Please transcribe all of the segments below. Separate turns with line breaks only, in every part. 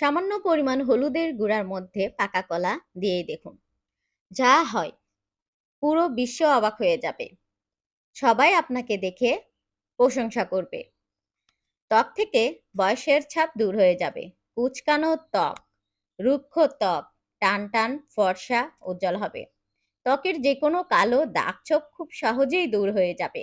সামান্য পরিমাণ হলুদের গুঁড়ার মধ্যে পাকা কলা দিয়ে দেখুন। যা হয়, পুরো বিশ্ব অবাক হয়ে যাবে। সবাই আপনাকে দেখে প্রশংসা করবে। ত্বক থেকে বয়সের ছাপ দূর হয়ে যাবে। কুচকানো ত্বক, রুক্ষ ত্বক, টান টান ফর্সা উজ্জ্বল হবে। ত্বকের যে কোনো কালো দাগ ছোপ খুব সহজেই দূর হয়ে যাবে।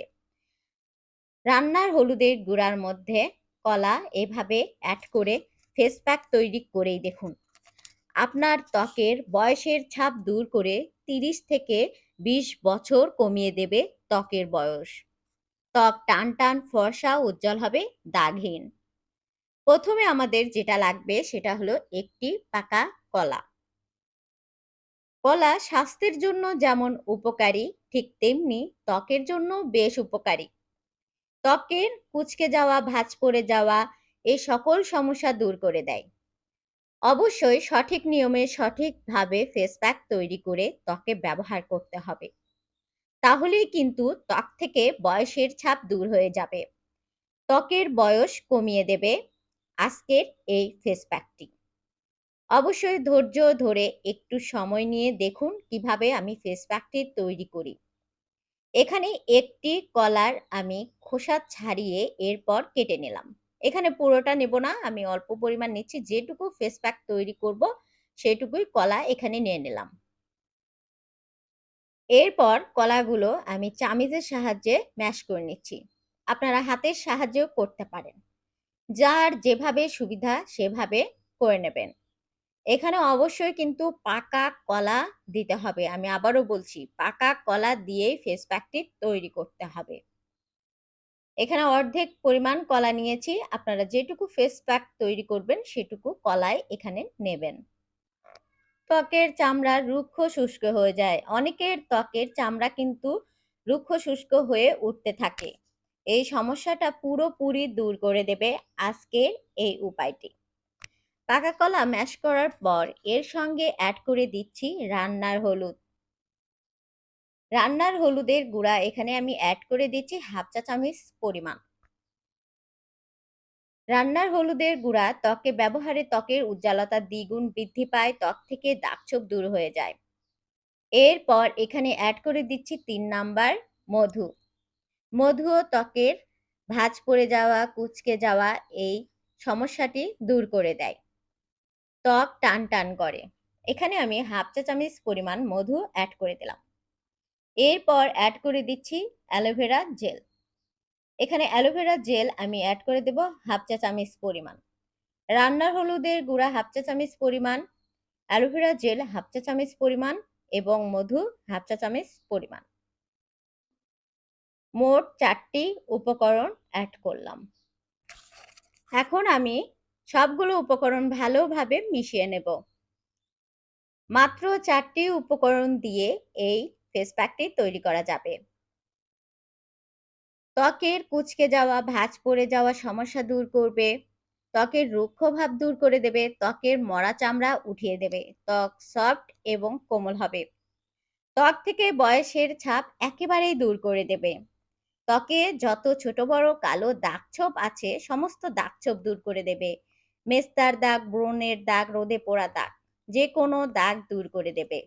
রান্নার হলুদের গুঁড়ার মধ্যে কলা এভাবে অ্যাড করে ফেস প্যাক তৈরি করেই দেখুন। আপনার ত্বকের বয়সের ছাপ দূর করে তিরিশ থেকে বিশ বছর কমিয়ে দেবে ত্বকের বয়স। ত্বক টান টান, ফর্সা, উজ্জ্বল হবে, দাগহীন। প্রথমে আমাদের যেটা লাগবে সেটা হলো একটি পাকা কলা। কলা স্বাস্থ্যের জন্য যেমন উপকারী, ঠিক তেমনি ত্বকের জন্য বেশ উপকারী। ত্বকের কুচকে যাওয়া, ভাঁজ পড়ে যাওয়া এই সকল সমস্যা দূর করে দেয়। অবশ্যই সঠিক নিয়মে সঠিকভাবে ফেস প্যাক তৈরি করে ত্বকে ব্যবহার করতে হবে। তাহলেই কিন্তু ত্বক থেকে বয়সের ছাপ দূর হয়ে যাবে। ত্বকের বয়স কমিয়ে দেবে আজকের এই ফেস প্যাকটি অবশ্যই ধৈর্য ধরে একটু সময় নিয়ে দেখুন কীভাবে আমি ফেস প্যাকটি তৈরি করি। এখানে একটি কলার আমি খোসা ছাড়িয়ে এরপর কেটে নিলাম। এখানে পুরোটা নেব না, আমি অল্প পরিমাণ নিচ্ছি, যেটুকু ফেস প্যাক তৈরি করব, সেটুকুই কলা এখানে নিয়ে নিলাম। এরপর কলাগুলো আমি চামিজের সাহায্যে ম্যাশ করে নিচ্ছি, আপনারা হাতের সাহায্যেও করতে পারেন, যার যেভাবে সুবিধা সেভাবে করে নেবেন। এখানে অবশ্যই কিন্তু পাকা কলা দিতে হবে, আমি আবারও বলছি, পাকা কলা দিয়েই ফেস প্যাকটি তৈরি করতে হবে। এখানে অর্ধেক পরিমাণ কলা নিয়েছি। আপনারা যেটুকু ফেস প্যাক তৈরি করবেন, সেটুকু কলাই এখানে নেবেন। ত্বকের চামড়া রুক্ষ শুষ্ক হয়ে যায়। অনেকের ত্বকের চামড়া কিন্তু রুক্ষ শুষ্ক হয়ে উঠতে থাকে। এই সমস্যাটা পুরোপুরি দূর করে দেবে আজকের এই উপায়টি। পাকা কলা ম্যাশ করার পর এর সঙ্গে অ্যাড করে দিচ্ছি রান্নার হলুদ। রান্নার হলুদের গুঁড়া এখানে আমি অ্যাড করে দিচ্ছি হাফ চা চামচ পরিমাণ। রান্নার হলুদের গুঁড়া ত্বকে ব্যবহারে ত্বকের উজ্জ্বলতা দ্বিগুণ বৃদ্ধি পায়, ত্বক থেকে দাগছোপ দূর হয়ে যায়। এরপর এখানে অ্যাড করে দিচ্ছি তিন নাম্বার মধু। মধুও ত্বকের ভাঁজ পড়ে যাওয়া, কুচকে যাওয়া এই সমস্যাটি দূর করে দেয়। ত্বক টান টান করে। এখানে আমি হাফ চা চামচ পরিমাণ মধু অ্যাড করে দিলাম। এরপর অ্যাড করে দিচ্ছি অ্যালোভেরা জেল এখানে অ্যালোভেরা জেল আমি অ্যাড করে দেব হাফ চা চামচ পরিমাণ। রান্নার হলুদের গুঁড়া হাফ চা চামচ পরিমাণ অ্যালোভেরা জেল হাফ চা চামচ পরিমাণ এবং মধু হাফ চা চামচ পরিমাণ। মোট চারটি উপকরণ অ্যাড করলাম। এখন আমি সবগুলো উপকরণ ভালোভাবে মিশিয়ে নেব। মাত্র চারটি উপকরণ দিয়ে এই ফেস প্যাকটি তৈরি করা যাবে। ত্বকের কুচকে যাওয়া, ভাঁজ পড়ে যাওয়া সমস্যা দূর করবে। ত্বকের রুক্ষ ভাব দূর করে দেবে। ত্বকের মরা চামড়া উঠিয়ে দেবে। ত্বক সফট এবং কোমল হবে। ত্বক থেকে বয়সের ছাপ একেবারেই দূর করে দেবে। ত্বকে যত ছোট, বড়, কালো দাগছোপ আছে, সমস্ত দাগছোপ দূর করে দেবে। মেস্তার দাগ, ব্রণের দাগ, রোদে পোড়া দাগ যে কোনো দাগ দূর করে দেবে।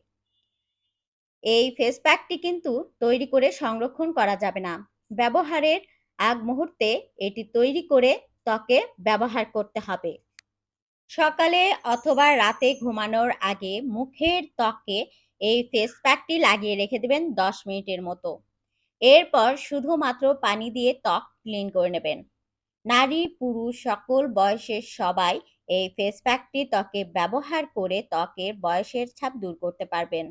এই ফেস প্যাকটি কিন্তু তৈরি করে সংরক্ষণ করা যাবে না। ব্যবহারের আগ মুহূর্তে এটি তৈরি করে ত্বকে ব্যবহার করতে হবে। সকালে অথবা রাতে ঘুমানোর আগে মুখের ত্বকে এই ফেস প্যাকটি লাগিয়ে রেখে দেবেন দশ মিনিটের মতো। এরপর শুধুমাত্র পানি দিয়ে ত্বক ক্লিন করে নেবেন। নারী, পুরুষ, সকল বয়সের সবাই এই ফেস প্যাকটি ত্বকে ব্যবহার করে ত্বকের বয়সের ছাপ দূর করতে পারবেন।